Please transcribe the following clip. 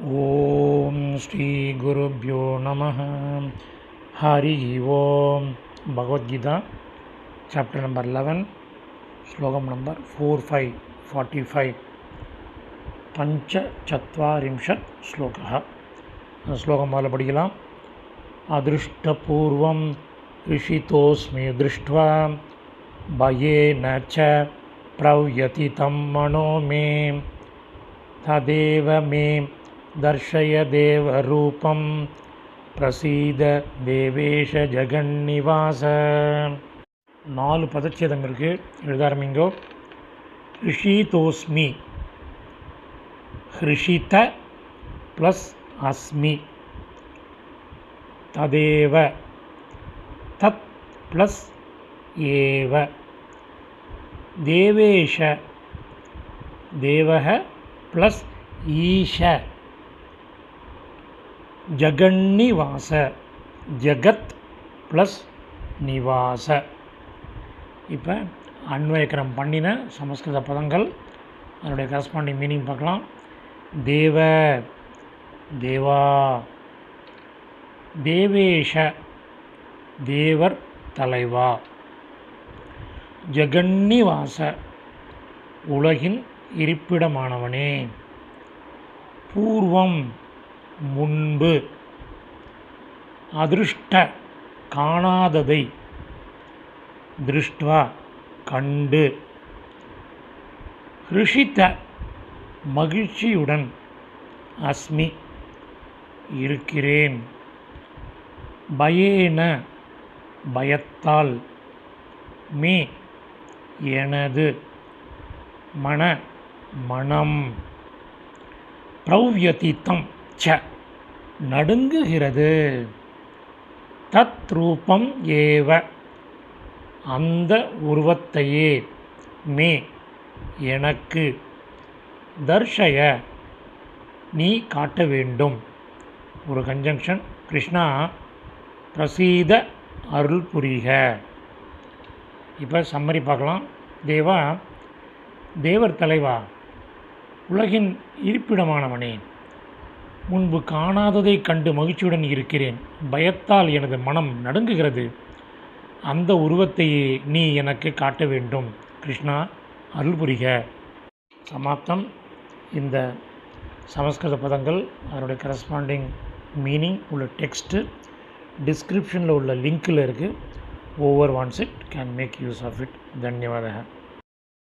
ओम श्री गुरुभ्यो नम। Hari Om. Bhagavad Gita chapter number eleven shloka number four five पंच five श्लोक। श्लोक श्लोकं मोदल अदृष्टपूर्व ऋषिस्मे ऋषितोऽस्मि दृष्ट्वा न प्रव्यति तम मनो मे। तदेव मे दर्शय देवरूपं பிரசீத தேவேஷ ஜெகன்னிவாச நாலு பதச்சேதம் இருக்குது எழுத ஆரம்பிங்கோ ரிஷிதோஸ்மி ஹிருஷித ப்ளஸ் அஸ்மி ததேவ தத் ப்ளஸ் ஏவ தேவேஷ தேவக ப்ளஸ் ஈஷ ஜகன்னிவாச. ஜகத் ப்ளஸ் நிவாச. இப்போ அன்வயக்கரம் பண்ணின சமஸ்கிருத பதங்கள் அதனுடைய கரஸ்பாண்டிங் மீனிங் பார்க்கலாம். தேவ தேவா தேவேஷ தேவர் தலைவா. ஜெகன்னிவாச உலகின் இருப்பிடமானவனே. பூர்வம் முன்பு. அதிருஷ்ட காணாததை திருஷ்டுவா கண்டு. ரிஷித்த மகிழ்ச்சியுடன் அஸ்மி இருக்கிறேன். பயேன பயத்தால் மே எனது மன மனம். பிரவ்யதித்தம் ச நடுங்குகிறது. தத் ரூபம் ஏவ. அந்த உருவத்தையே மே. எனக்கு தர்ஷய நீ காட்ட வேண்டும். ஒரு கன்ஜங்ஷன் கிருஷ்ணா பிரசீத அருள் புரிக. இப்போ சம்மரி பார்க்கலாம். தேவா தேவர் தலைவா உலகின் இருப்பிடமானவனே. முன்பு காணாததைக் கண்டு மகிழ்ச்சியுடன் இருக்கிறேன். பயத்தால் எனது மனம் நடுங்குகிறது. அந்த உருவத்தையே நீ எனக்கு காட்ட வேண்டும். கிருஷ்ணா அருள் புரிக. சமாப்தம். இந்த சமஸ்கிருத பதங்கள் அதனுடைய கரஸ்பாண்டிங் மீனிங் உள்ள டெக்ஸ்ட்டு டிஸ்கிரிப்ஷனில் உள்ள லிங்க்கில் இருக்குது whoever wants it can make use of it தன்யவாதக.